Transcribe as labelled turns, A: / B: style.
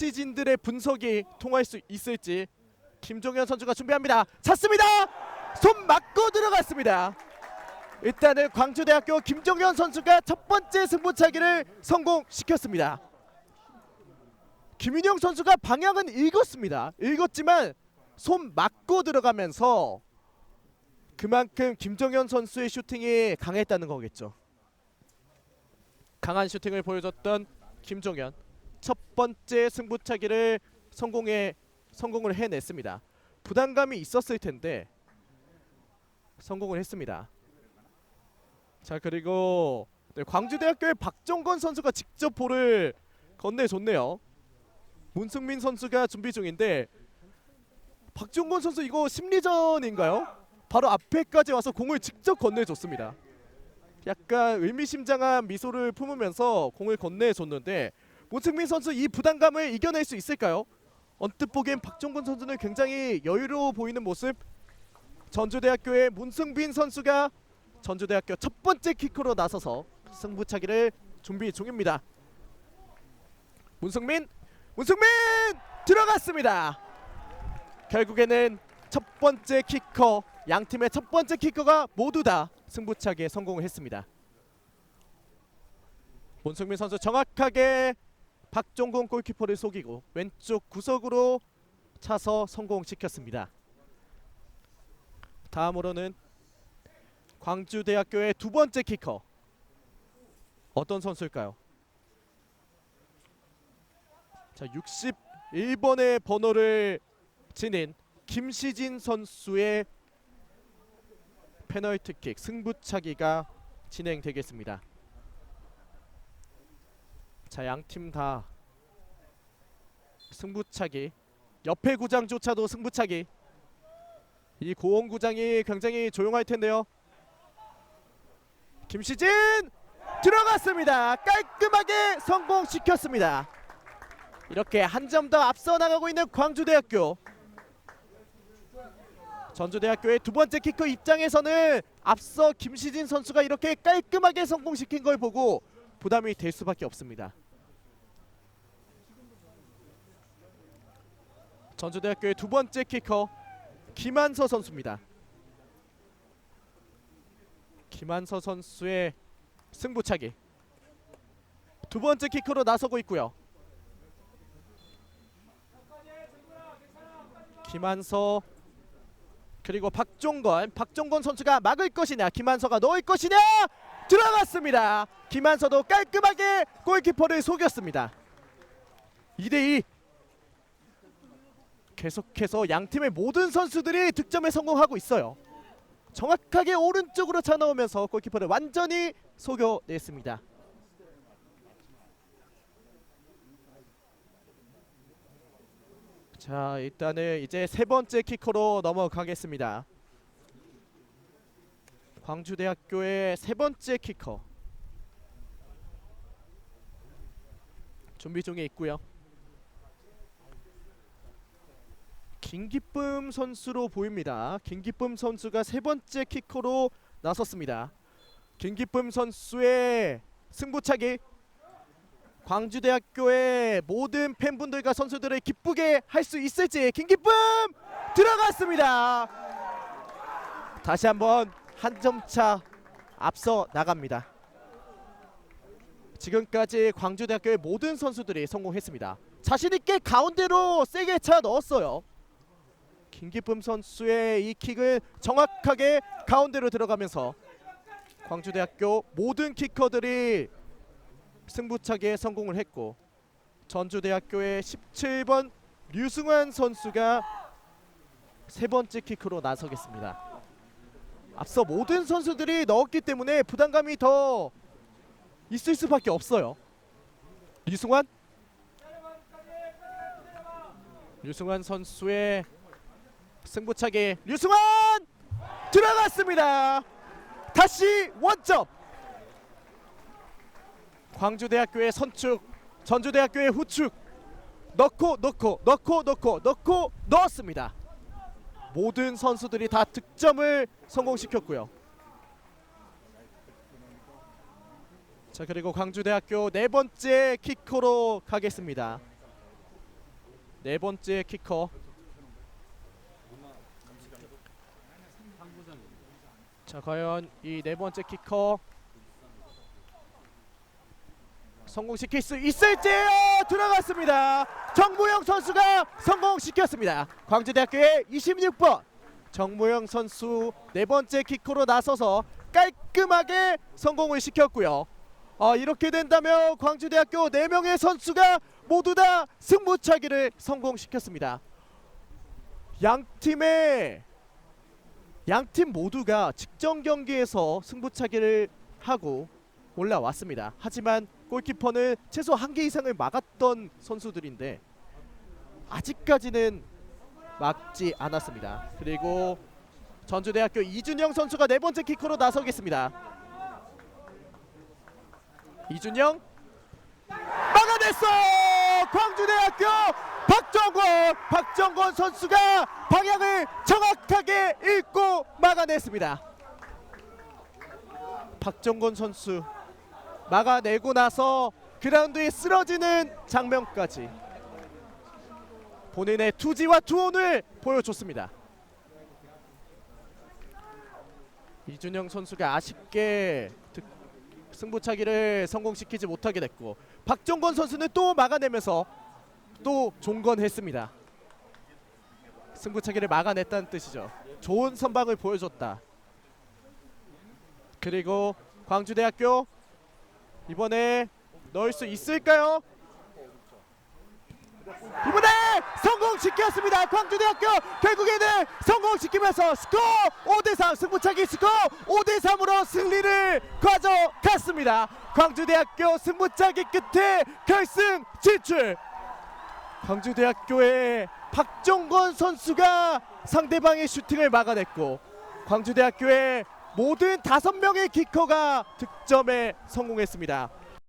A: 코치진들의 분석이 통할 수 있을지 김종현 선수가 준비합니다. 찼습니다. 손 맞고 들어갔습니다. 일단은 광주대학교 김종현 선수가 첫 번째 승부차기를 성공시켰습니다. 김윤영 선수가 방향은 읽었습니다. 읽었지만 손 맞고 들어가면서 그만큼 김종현 선수의 슈팅이 강했다는 거겠죠. 강한 슈팅을 보여줬던 김종현 첫 번째 승부차기를 성공해 성공을 해냈습니다. 부담감이 있었을 텐데 성공을 했습니다. 자 그리고 네, 광주대학교의 박종건 선수가 직접 볼을 건네줬네요. 문승민 선수가 준비 중인데 박종건 선수 이거 심리전인가요? 바로 앞에까지 와서 공을 직접 건네줬습니다. 약간 의미심장한 미소를 품으면서 공을 건네줬는데 문승민 선수 이 부담감을 이겨낼 수 있을까요? 언뜻 보기엔 박종건 선수는 굉장히 여유로워 보이는 모습. 전주대학교의 문승빈 선수가 전주대학교 첫 번째 키커로 나서서 승부차기를 준비 중입니다. 문승민, 문승민 들어갔습니다. 결국에는 첫 번째 키커 양 팀의 첫 번째 키커가 모두 다 승부차기에 성공을 했습니다. 문승민 선수 정확하게 박종곤 골키퍼를 속이고 왼쪽 구석으로 차서 성공시켰습니다. 다음으로는 광주대학교의 두 번째 키커 어떤 선수일까요? 자, 61번의 번호를 지닌 김시진 선수의 페널티킥 승부차기가 진행되겠습니다. 자, 양 팀 다 승부차기. 옆에 구장조차도 승부차기. 이 고원 구장이 굉장히 조용할 텐데요. 김시진 들어갔습니다. 깔끔하게 성공시켰습니다. 이렇게 한 점 더 앞서 나가고 있는 광주대학교. 전주대학교의 두 번째 키커 입장에서는 앞서 김시진 선수가 이렇게 깔끔하게 성공시킨 걸 보고 부담이 될 수밖에 없습니다. 전주대학교의 두 번째 키커 김한서 선수입니다. 김한서 선수의 승부차기 두 번째 키커로 나서고 있고요. 김한서 그리고 박종건 박종건 선수가 막을 것이냐 김한서가 넣을 것이냐 들어갔습니다. 김한서도 깔끔하게 골키퍼를 속였습니다. 2대2 계속해서 양 팀의 모든 선수들이 득점에 성공하고 있어요. 정확하게 오른쪽으로 차 넣으면서 골키퍼를 완전히 속여냈습니다. 자 일단은 이제 세 번째 키커로 넘어가겠습니다. 광주대학교의 세 번째 키커 준비 중에 있고요. 김기쁨 선수로 보입니다. 김기쁨 선수가 세 번째 키커로 나섰습니다. 김기쁨 선수의 승부차기 광주대학교의 모든 팬분들과 선수들을 기쁘게 할 수 있을지 김기쁨 들어갔습니다. 다시 한번 한 점 차 앞서 나갑니다. 지금까지 광주대학교의 모든 선수들이 성공했습니다. 자신 있게 가운데로 세게 차 넣었어요. 김기쁨 선수의 이 킥을 정확하게 가운데로 들어가면서 광주대학교 모든 키커들이 승부차기에 성공을 했고 전주대학교의 17번 류승환 선수가 세 번째 키크로 나서겠습니다. 앞서 모든 선수들이 넣었기 때문에 부담감이 더 있을 수밖에 없어요. 류승환 류승환 선수의 승부차기 류승환 들어갔습니다. 다시 원점. 광주대학교의 선축, 전주대학교의 후축 넣고 넣고 넣고 넣고 넣고 넣었습니다. 모든 선수들이 다 득점을 성공시켰고요. 자 그리고 광주대학교 네 번째 키커로 가겠습니다. 네 번째 키커 자 과연 이 네 번째 키커 성공시킬 수 있을지요? 들어갔습니다. 정무영 선수가 성공시켰습니다. 광주대학교의 26번. 정무영 선수 네 번째 키커로 나서서 깔끔하게 성공을 시켰고요. 어, 이렇게 된다면 광주대학교 네 명의 선수가 모두 다 승부차기를 성공시켰습니다. 양 팀의 양 팀 모두가 직전 경기에서 승부차기를 하고 올라왔습니다. 하지만 골키퍼는 최소 한 개 이상을 막았던 선수들인데 아직까지는 막지 않았습니다. 그리고 전주대학교 이준영 선수가 네 번째 키커로 나서겠습니다. 이준영 막아냈어! 광주대학교 박정권 박정권 선수가 방향을 정확하게 읽고 막아냈습니다. 박정권 선수 막아내고 나서 그라운드에 쓰러지는 장면까지 본인의 투지와 투혼을 보여줬습니다. 이준영 선수가 아쉽게 득- 승부차기를 성공시키지 못하게 됐고 박정권 선수는 또 막아내면서 또 종건했습니다. 승부차기를 막아냈다는 뜻이죠. 좋은 선방을 보여줬다. 그리고 광주대학교 이번에 넣을 수 있을까요? 이번에 성공시켰습니다. 광주대학교 결국에는 성공시키면서 스코어 5대3 승부차기 스코어 5대3으로 승리를 가져갔습니다. 광주대학교 승부차기 끝에 결승 진출. 광주대학교의 박정권 선수가 상대방의 슈팅을 막아냈고 광주대학교의 모든 다섯 명의 키커가 득점에 성공했습니다.